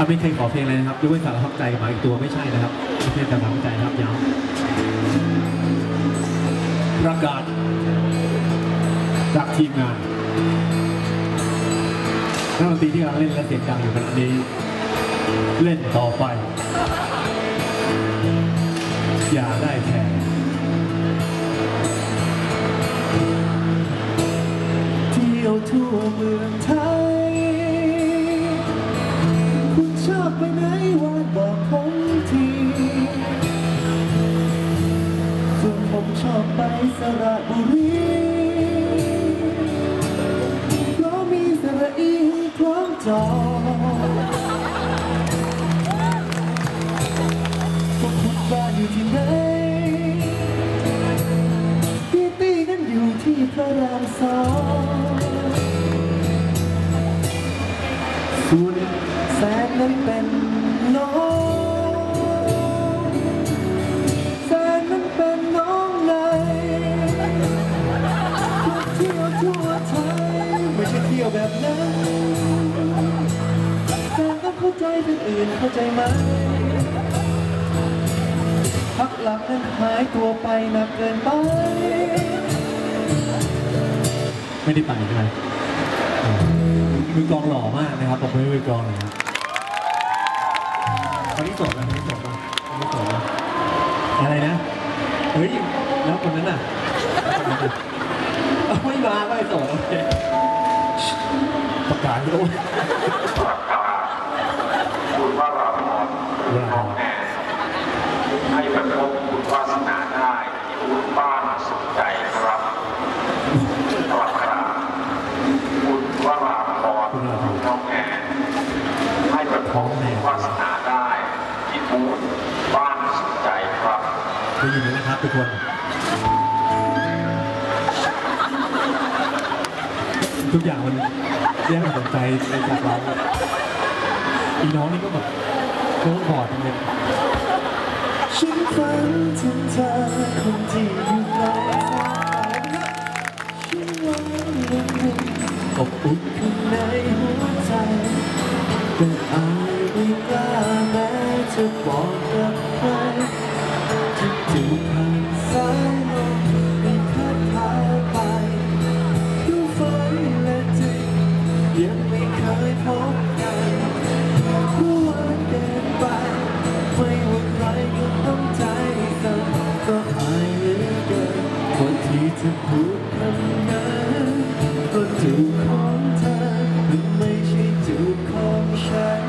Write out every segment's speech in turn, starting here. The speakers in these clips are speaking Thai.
อะไม่เคยขอเพลงเลยนะครับยกเว้นสารพัดใจหมายอีกตัวไม่ใช่นะครับไม่ใช่สารพัดใจครับย้ำประกาศจากทีมงานนักดนตรีที่กำลังเล่นและเสียงดังอยู่ขณะนี้ เล่นต่อไป อย่าได้แค่เที่ยวทั่วเมืองไทย ผมชอบไปสระบุรีเพราะมีสระอีคล้องจอพวกคุณบ้านอยู่ที่ไหนพี่ตี้นั้นอยู่ที่พระรามสองส่วนแสนนั้นเป็นน้อง แบบนั้นแฟนต้องเข้าใจเป็นอื่นเข้าใจไหมพักหลักนั้นหายตัวไปหนักเกินไป ไม่ได้ไปใช่ไหมมือกลองหล่อมากนะครับผมไม่มือกลองเลยครับตอนนี้โสดแล้วตอนนี้โสดแล้วตอนนี้โสดแล้วอะไรนะ เฮ้ย แล้วคนนั้นน่ะ ประกาศโอ้ยคุณว่าเราพรเวลาน้องแอนให้ไปพบคุณวาสนาได้ที่คุณบ้านสุขใจครับสวัสดีครับคุณว่าเราพรน้องแอนให้ไปพบคุณวาสนาได้ที่บูธบ้านสุขใจครับได้ยินไหมนะครับทุกคนทุกอย่างมัน แย่งหัวใจในจากเราอีน้องนี่ก็แบบโค้งบอดจังเลยฉันฝันถึงเธอคนที่อยู่ไกลฉันหวังยังคงอบอุ่นข้างในหัวใจ คำนั้นก็จูบของเธอหรือไม่ใช่จูบของฉัน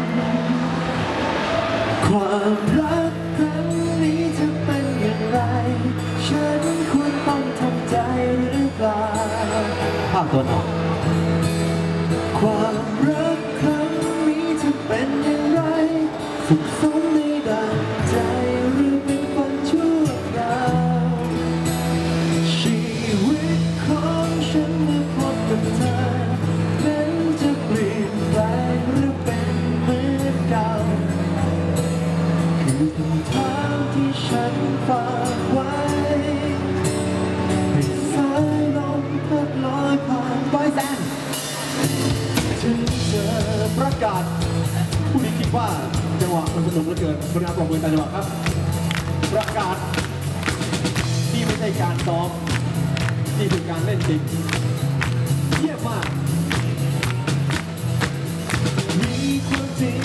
ความรักครั้งนี้จะเป็นอย่างไร ฉันควรต้องทำใจหรือเปล่าภาพตัวหนอความ ประกาศ ผู้นี้คิดว่าจังหวะมันสนุกเหลือเกินคุณอาปรบมือตามจังหวะครับ ประกาศนี่ไม่ใช่การซ้อมนี่คือการเล่นจริงเยี่ยมมากมีความจริง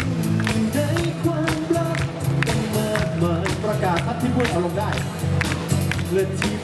ในความรักกันมากมายประกาศทัดที่พูดเอาลงได้เลือนที่